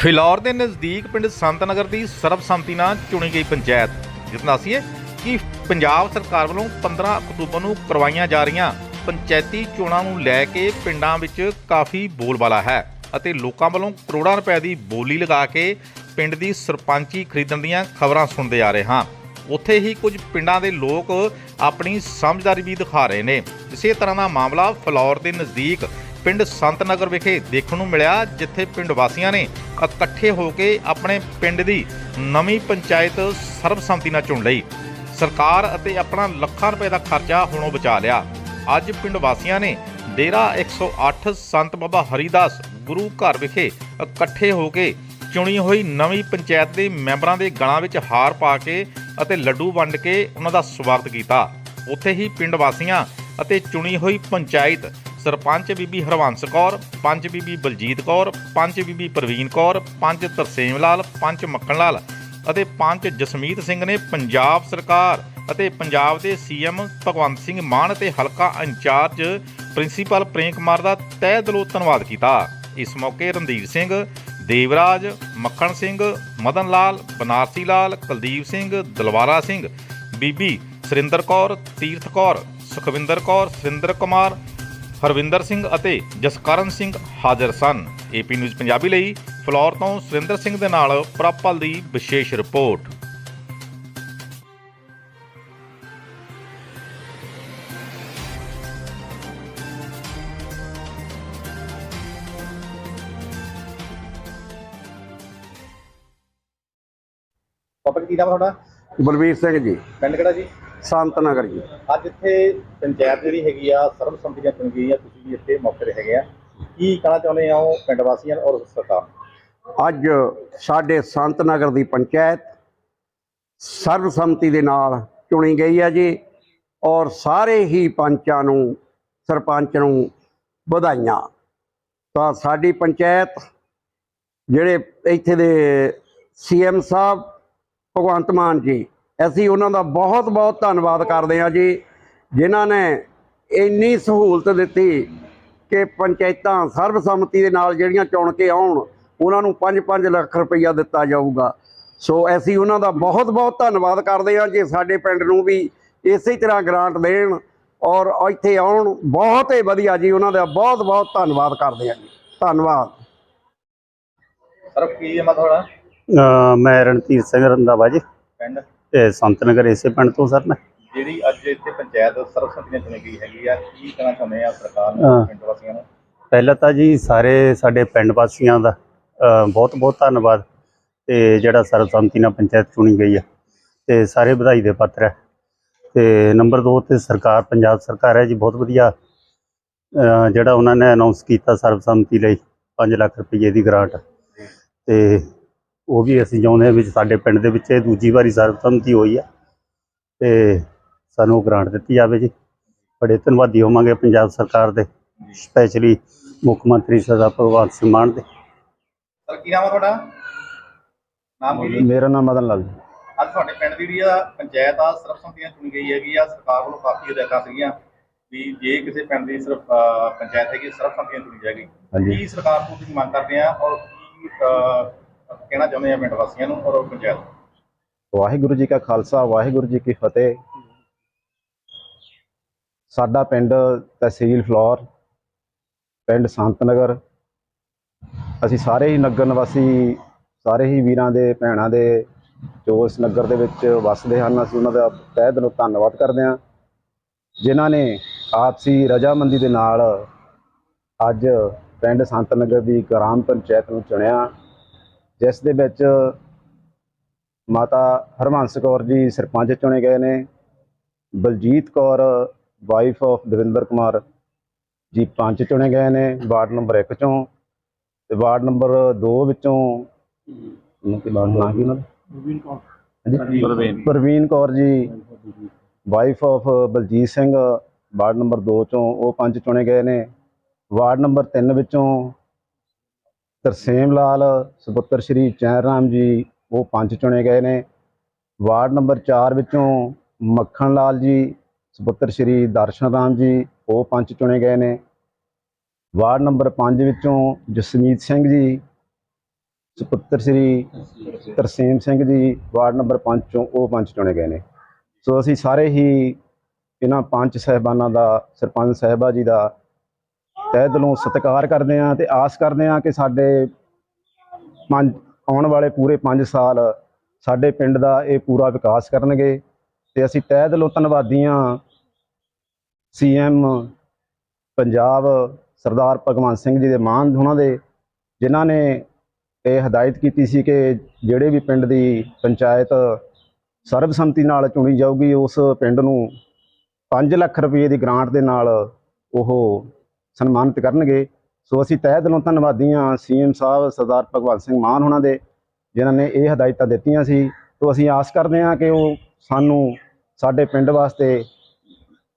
ਫਿਲੌਰ ਦੇ ਨਜ਼ਦੀਕ ਪਿੰਡ ਸੰਤਨਗਰ ਦੀ ਸਰਬਸੰਮਤੀ ਨਾਲ ਚੁਣੀ ਗਈ ਪੰਚਾਇਤ, ਜਿਸ ਨਾਲ ਅਸੀਂ ਕਿ ਪੰਜਾਬ ਸਰਕਾਰ ਵੱਲੋਂ 15 ਅਕਤੂਬਰ ਨੂੰ ਕਰਵਾਈਆਂ ਜਾ ਰਹੀਆਂ ਪੰਚਾਇਤੀ ਚੋਣਾਂ ਨੂੰ ਲੈ ਕੇ ਪਿੰਡਾਂ ਵਿੱਚ ਕਾਫੀ ਬੋਲਬਾਲਾ ਹੈ ਅਤੇ ਲੋਕਾਂ ਵੱਲੋਂ ਕਰੋੜਾਂ ਰੁਪਏ ਦੀ ਬੋਲੀ ਲਗਾ ਕੇ ਪਿੰਡ ਦੀ ਸਰਪੰਚੀ ਖਰੀਦਣ ਦੀਆਂ ਖਬਰਾਂ ਸੁਣਦੇ ਆ ਰਹੇ ਹਾਂ। ਉੱਥੇ ਹੀ ਕੁਝ ਪਿੰਡਾਂ ਦੇ ਲੋਕ ਆਪਣੀ ਸਮਝਦਾਰੀ ਵੀ ਦਿਖਾ ਰਹੇ ਨੇ। ਇਸੇ ਤਰ੍ਹਾਂ ਦਾ ਮਾਮਲਾ ਫਲੌਰ ਦੇ ਨਜ਼ਦੀਕ ਪਿੰਡ ਸੰਤਨਗਰ ਵਿਖੇ ਦੇਖਣ ਨੂੰ ਮਿਲਿਆ, ਜਿੱਥੇ ਪਿੰਡ ਵਾਸੀਆਂ ਨੇ ਇਕੱਠੇ ਹੋ ਕੇ ਆਪਣੇ ਪਿੰਡ ਦੀ ਨਵੀਂ ਪੰਚਾਇਤ ਸਰਬਸੰਮਤੀ ਨਾਲ ਚੁਣ ਲਈ। ਸਰਕਾਰ ਅਤੇ ਆਪਣਾ ਲੱਖਾਂ ਰੁਪਏ ਦਾ ਖਰਚਾ ਹੁਣੋਂ ਬਚਾ ਲਿਆ। ਅੱਜ ਪਿੰਡ ਵਾਸੀਆਂ ਨੇ ਡੇਰਾ 108 ਸੰਤ ਬਾਬਾ ਹਰੀਦਾਸ ਗੁਰੂ ਘਰ ਵਿਖੇ ਇਕੱਠੇ ਹੋ ਕੇ ਚੁਣੀ ਹੋਈ ਨਵੀਂ ਪੰਚਾਇਤ ਦੇ ਮੈਂਬਰਾਂ ਦੇ ਗਲਾਂ ਵਿੱਚ ਹਾਰ ਪਾ ਕੇ ਅਤੇ ਲੱਡੂ ਵੰਡ ਕੇ ਉਹਨਾਂ ਦਾ ਸਵਾਗਤ ਕੀਤਾ। ਉੱਥੇ ਹੀ ਪਿੰਡ ਵਾਸੀਆਂ ਅਤੇ ਚੁਣੀ ਹੋਈ ਪੰਚਾਇਤ ਸਰਪੰਚ ਬੀਬੀ ਹਰਵੰਸ ਕੌਰ ਪੰਚ ਬੀਬੀ ਬਲਜੀਤ ਕੌਰ ਪੰਚ ਬੀਬੀ ਪ੍ਰਵੀਨ ਕੌਰ ਪੰਚ ਤਰਸੇਮ ਲਾਲ ਪੰਚ ਮੱਖਣ ਲਾਲ ਅਤੇ ਪੰਚ ਜਸਮੀਤ ਸਿੰਘ ਨੇ ਪੰਜਾਬ ਸਰਕਾਰ ਅਤੇ ਪੰਜਾਬ ਦੇ ਸੀਐਮ ਭਗਵੰਤ ਸਿੰਘ ਮਾਨ ਅਤੇ ਹਲਕਾ ਇੰਚਾਰਜ ਪ੍ਰਿੰਸੀਪਲ ਪ੍ਰੇਮ ਕੁਮਾਰ ਦਾ ਤਹਿ ਦਿਲੋਂ ਧੰਨਵਾਦ ਕੀਤਾ। ਇਸ ਮੌਕੇ ਰਣਧੀਰ ਸਿੰਘ, ਦੇਵਰਾਜ ਮੱਖਣ ਸਿੰਘ, ਮਦਨ ਲਾਲ, ਬਨਾਰਸੀ ਲਾਲ, ਕੁਲਦੀਪ ਸਿੰਘ ਦਲਵਾਰਾ ਸਿੰਘ, ਬੀਬੀ ਸੁਰਿੰਦਰ ਕੌਰ, ਤੀਰਥ ਕੌਰ, ਸੁਖਵਿੰਦਰ ਕੌਰ, ਸੁਰਿੰਦਰ ਕੁਮਾਰ ਹਰਵਿੰਦਰ ਸਿੰਘ ਅਤੇ ਜਸਕਰਨ ਸਿੰਘ ਹਾਜ਼ਰ ਸਨ। ਏਪੀ ਨਿਊਜ਼ ਪੰਜਾਬੀ ਲਈ ਫਲੋਰ ਤੋਂ ਸੁਰਿੰਦਰ ਸਿੰਘ ਦੇ ਨਾਲ ਪ੍ਰਪਲ ਦੀ ਵਿਸ਼ੇਸ਼ ਰਿਪੋਰਟ। ਪਾਪਾ ਜੀ ਕੀ ਨਾਮ ਤੁਹਾਡਾ? ਬਲਵੀਰ ਸਿੰਘ ਜੀ। ਪਿੰਡ ਕਿਹੜਾ ਜੀ? ਸੰਤ ਨਗਰ ਜੀ। ਅੱਜ ਇੱਥੇ ਪੰਚਾਇਤ ਜਿਹੜੀ ਹੈਗੀ ਆ ਸਰਬਸੰਮਤੀ ਨਾਲ ਚੁਣੀ ਗਈ ਆ ਤੁਸੀਂ ਵੀ ਇੱਥੇ ਮੌਕੇ ਤੇ ਹੈਗੇ ਆ। ਕੀ ਕਹਿਣਾ ਚਾਹੁੰਦੇ ਹੋ ਪਿੰਡ ਵਾਸੀਆਂ ਔਰ ਸਰਕਾਰ? ਅੱਜ ਸਾਡੇ ਸੰਤ ਨਗਰ ਦੀ ਪੰਚਾਇਤ ਸਰਬਸੰਮਤੀ ਦੇ ਨਾਲ ਚੁਣੀ ਗਈ ਹੈ ਜੀ ਔਰ ਸਾਰੇ ਹੀ ਪੰਚਾਂ ਨੂੰ ਸਰਪੰਚ ਨੂੰ ਵਧਾਈਆਂ। ਤਾਂ ਸਾਡੀ ਪੰਚਾਇਤ ਜਿਹੜੇ ਇੱਥੇ ਦੇ ਸੀਐਮ ਸਾਹਿਬ ਭਗਵੰਤ ਮਾਨ ਜੀ ਅਸੀਂ ਉਹਨਾਂ ਦਾ ਬਹੁਤ ਬਹੁਤ ਧੰਨਵਾਦ ਕਰਦੇ ਹਾਂ ਜੀ ਜਿਨ੍ਹਾਂ ਨੇ ਇੰਨੀ ਸਹੂਲਤ ਦਿੱਤੀ ਕਿ ਪੰਚਾਇਤਾਂ ਸਰਬਸੰਮਤੀ ਦੇ ਨਾਲ ਜਿਹੜੀਆਂ ਚੁਣ ਕੇ ਆਉਣ ਉਹਨਾਂ ਨੂੰ 5-5 ਲੱਖ ਰੁਪਈਆ ਦਿੱਤਾ ਜਾਊਗਾ। ਸੋ ਅਸੀਂ ਉਹਨਾਂ ਦਾ ਬਹੁਤ-ਬਹੁਤ ਧੰਨਵਾਦ ਕਰਦੇ ਹਾਂ ਜੇ ਸਾਡੇ ਪਿੰਡ ਨੂੰ ਵੀ ਇਸੇ ਤਰ੍ਹਾਂ ਗ੍ਰਾਂਟ ਦੇਣ ਔਰ ਇੱਥੇ ਆਉਣ। ਬਹੁਤ ਹੀ ਵਧੀਆ ਜੀ ਉਹਨਾਂ ਦਾ ਬਹੁਤ-ਬਹੁਤ ਧੰਨਵਾਦ ਕਰਦੇ ਹਾਂ ਜੀ। ਧੰਨਵਾਦ। ਸਰ ਕੀ ਹੈ ਮੈਂ ਤੁਹਾਡਾ? ਮੈਂ ਰਣਧੀਰ ਸਿੰਘ ਰੰਧਾਵਾ ਜੀ। ਪਿੰਡ? ਤੇ ਸੰਤ ਨਗਰ ਇਸੇ ਪਿੰਡ ਤੋਂ ਸਰ ਮੈਂ। ਜਿਹੜੀ ਅੱਜ ਇੱਥੇ ਪੰਚਾਇਤ ਸਰਬਸੰਮਤੀ ਨਾਲ ਚੁਣੀ ਗਈ ਹੈਗੀ ਆ ਕੀ ਕਹਿਣਾ ਚਾਹੁੰਦੇ ਆ ਸਰਕਾਰ। ਨੂੰ ਪਿੰਡ ਵਾਸੀਆਂ ਨੂੰ? ਪਹਿਲਾਂ ਤਾਂ ਜੀ ਸਾਰੇ ਸਾਡੇ ਪਿੰਡ ਵਾਸੀਆਂ ਦਾ ਬਹੁਤ ਬਹੁਤ ਧੰਨਵਾਦ। ਤੇ ਜਿਹੜਾ ਸਰਬਸੰਮਤੀ ਨਾਲ ਪੰਚਾਇਤ ਚੁਣੀ ਗਈ ਹੈ ਤੇ ਸਾਰੇ ਵਧਾਈ ਦੇ ਪਾਤਰ ਹੈ ਤੇ ਨੰਬਰ 2 ਤੇ ਸਰਕਾਰ ਪੰਜਾਬ ਸਰਕਾਰ ਹੈ ਜੀ ਬਹੁਤ ਵਧੀਆ ਜਿਹੜਾ ਉਹਨਾਂ ਨੇ ਅਨਾਉਂਸ ਕੀਤਾ ਸਰਬਸੰਮਤੀ ਲਈ 5 ਲੱਖ ਰੁਪਏ ਦੀ ਗ੍ਰਾਂਟ। ਤੇ ਉਹ ਵੀ ਅਸੀਂ ਚਾਹੁੰਦੇ ਹਾਂ ਵੀ ਸਾਡੇ ਪਿੰਡ ਦੇ ਵਿੱਚ ਇਹ ਦੂਜੀ ਵਾਰੀ ਸਰਬਸੰਮਤੀ ਹੋਈ ਹੈ ਤੇ ਸਾਨੂੰ ਗ੍ਰਾਂਟ ਦਿੱਤੀ ਜਾਵੇ ਜੀ। ਬੜੇ ਧੰਨਵਾਦੀ ਹੋਵਾਂਗੇ ਪੰਜਾਬ ਸਰਕਾਰ ਦੇ ਸਪੈਸ਼ਲੀ ਮੁੱਖ ਮੰਤਰੀ ਸਰਦਾਰ ਭਗਵੰਤ ਸਿੰਘ ਮਾਨ ਦੇ। ਸਰ ਕੀ ਨਾਮ ਹੈ ਤੁਹਾਡਾ? ਨਾਮ ਕੀ ਜੀ ਮੇਰਾ ਨਾਮ ਮਦਨ ਲਾਲ ਅੱਜ ਤੁਹਾਡੇ ਪਿੰਡ ਦੀ ਜਿਹੜੀ ਆ ਪੰਚਾਇਤ ਆ ਸਰਬਸੰਮਤੀ ਨਾਲ ਚੁਣੀ ਗਈ ਹੈਗੀ ਆ ਸਰਕਾਰ ਵੱਲੋਂ ਕਾਫੀ ਹਦਾਇਤਾਂ ਸੀਗੀਆਂ ਵੀ ਜੇ ਕਿਸੇ ਪਿੰਡ ਦੀ ਸਿਰਫ ਪੰਚਾਇਤ ਹੈਗੀ ਸਰਬਸੰਮਤੀ ਨਾਲ ਚੁਣੀ ਜਾਏਗੀ। ਕੀ ਸਰਕਾਰ ਤੋਂ ਤੁਸੀਂ ਮੰਗ ਕਰਦੇ ਆ ਔਰ ਕੀ ਕਹਿਣਾ ਚਾਹੁੰਦੇ ਆ ਪਿੰਡ ਵਾਸੀਆਂ ਨੂੰ ਔਰ ਪੰਚਾਇਤ ਨੂੰ। ਵਾਹਿਗੁਰੂ ਜੀ ਕਾ ਖਾਲਸਾ, ਵਾਹਿਗੁਰੂ ਜੀ ਕੀ ਫਤਿਹ। ਸਾਡਾ ਪਿੰਡ ਤਹਿਸੀਲ ਫਲੌਰ, ਪਿੰਡ ਸੰਤ ਨਗਰ। ਅਸੀਂ ਸਾਰੇ ਹੀ ਨਗਰ ਨਿਵਾਸੀ, ਸਾਰੇ ਹੀ ਵੀਰਾਂ ਦੇ, ਭੈਣਾਂ ਦੇ, ਜੋ ਇਸ ਨਗਰ ਦੇ ਵਿੱਚ ਵੱਸਦੇ ਹਨ, ਅਸੀਂ ਉਹਨਾਂ ਦਾ ਤਹਿ ਦਿਲੋਂ ਧੰਨਵਾਦ ਕਰਦੇ ਹਾਂ। ਜਿਨ੍ਹਾਂ ਨੇ ਆਪਸੀ ਰਜਾਮੰਦੀ ਦੇ ਨਾਲ ਅੱਜ ਪਿੰਡ ਸੰਤ ਨਗਰ ਦੀ ਗ੍ਰਾਮ ਪੰਚਾਇਤ ਨੂੰ ਚੁਣਿਆ। ਜਿਸ ਦੇ ਵਿੱਚ ਮਾਤਾ ਹਰਮੰਸ ਕੌਰ ਜੀ ਸਰਪੰਚ ਚੁਣੇ ਗਏ ਨੇ ਬਲਜੀਤ ਕੌਰ ਵਾਈਫ ਆਫ ਦਵਿੰਦਰ ਕੁਮਾਰ ਜੀ ਪੰਚ ਚੁਣੇ ਗਏ ਨੇ ਵਾਰਡ ਨੰਬਰ 1 ਚੋਂ ਤੇ ਵਾਰਡ ਨੰਬਰ 2 ਵਿੱਚੋਂ ਨਾਂ ਕੀ ਉਹਨਾਂ Parveen Parveen. Kaur ji wife of Baljit Singh ward number 2 ਚੋਂ ਉਹ ਪੰਚ ਚੁਣੇ ਗਏ ਨੇ। ਵਾਰਡ ਨੰਬਰ 3 ਵਿੱਚੋਂ ਤਰਸੇਮ ਲਾਲ, ਸੁਪੁੱਤਰ ਸ਼੍ਰੀ ਚੈਨ ਰਾਮ ਜੀ, ਉਹ ਪੰਜ ਚੁਣੇ ਗਏ ਨੇ। ਵਾਰਡ ਨੰਬਰ 4 ਵਿੱਚੋਂ ਮੱਖਣ ਲਾਲ ਜੀ, ਸੁਪੁੱਤਰ ਸ਼੍ਰੀ ਦਰਸ਼ਨ ਰਾਮ ਜੀ, ਉਹ ਪੰਜ ਚੁਣੇ ਗਏ ਨੇ। ਵਾਰਡ ਨੰਬਰ 5 ਵਿੱਚੋਂ ਜਸਮੀਤ ਸਿੰਘ ਜੀ, ਸੁਪੁੱਤਰ ਸ੍ਰੀ ਤਰਸੇਮ ਸਿੰਘ ਜੀ, ਵਾਰਡ ਨੰਬਰ 5 ਚੋਂ ਉਹ ਪੰਜ ਚੁਣੇ ਗਏ ਨੇ। ਸੋ ਅਸੀਂ ਸਾਰੇ ਹੀ ਇਹਨਾਂ ਪੰਜ ਸਹਿਬਾਨਾਂ ਦਾ, ਸਰਪੰਚ ਸਾਹਿਬਾ ਜੀ ਦਾ ਤਹਿ ਦਿਲੋਂ ਸਤਿਕਾਰ ਕਰਦੇ ਹਾਂ ਤੇ ਆਸ ਕਰਦੇ ਹਾਂ ਕਿ ਸਾਡੇ ਪੰਜ, ਆਉਣ ਵਾਲੇ ਪੂਰੇ 5 ਸਾਲ ਸਾਡੇ ਪਿੰਡ ਦਾ ਇਹ ਪੂਰਾ ਵਿਕਾਸ ਕਰਨਗੇ ਤੇ ਅਸੀਂ ਤਹਿ ਦਿਲੋਂ ਧੰਨਵਾਦੀ ਹਾਂ ਸੀਐਮ ਪੰਜਾਬ ਸਰਦਾਰ ਭਗਵੰਤ ਸਿੰਘ ਜੀ ਦੇ ਮਾਨ ਉਹਨਾਂ ਦੇ, ਜਿਨ੍ਹਾਂ ਨੇ ਇਹ ਹਦਾਇਤ ਕੀਤੀ ਸੀ ਕਿ ਜਿਹੜੇ ਵੀ ਪਿੰਡ ਦੀ ਪੰਚਾਇਤ ਸਰਬਸੰਮਤੀ ਨਾਲ ਚੁਣੀ ਜਾਊਗੀ, ਉਸ ਪਿੰਡ ਨੂੰ 5 ਲੱਖ ਰੁਪਏ ਦੀ ਗ੍ਰਾਂਟ ਦੇ ਨਾਲ ਉਹ ਸਨਮਾਨਿਤ ਕਰਨਗੇ। ਸੋ ਅਸੀਂ ਤਹਿ ਦਿਲੋਂ ਧੰਨਵਾਦੀ ਹਾਂ ਸੀਐਮ ਸਾਹਿਬ ਸਰਦਾਰ ਭਗਵੰਤ ਸਿੰਘ ਮਾਨ ਉਹਨਾਂ ਦੇ, ਜਿਨ੍ਹਾਂ ਨੇ ਇਹ ਹਦਾਇਤਾਂ ਦਿੱਤੀਆਂ ਸੀ। ਤੋਂ ਅਸੀਂ ਆਸ ਕਰਦੇ ਹਾਂ ਕਿ ਉਹ ਸਾਨੂੰ ਸਾਡੇ ਪਿੰਡ ਵਾਸਤੇ,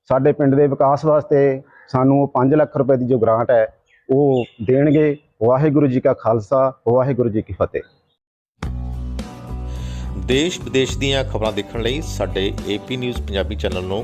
ਸਾਡੇ ਪਿੰਡ ਦੇ ਵਿਕਾਸ ਵਾਸਤੇ ਸਾਨੂੰ ਉਹ 5 ਲੱਖ ਰੁਪਏ ਦੀ ਜੋ ਗ੍ਰਾਂਟ ਹੈ, ਉਹ ਦੇਣਗੇ। ਵਾਹਿਗੁਰੂ ਜੀ ਕਾ ਖਾਲਸਾ, ਵਾਹਿਗੁਰੂ ਜੀ ਕੀ ਫਤਿਹ। ਦੇਸ਼ ਵਿਦੇਸ਼ ਦੀਆਂ ਖਬਰਾਂ ਦੇਖਣ ਲਈ ਸਾਡੇ ਏਪੀ ਨਿਊਜ਼ ਪੰਜਾਬੀ ਚੈਨਲ ਨੂੰ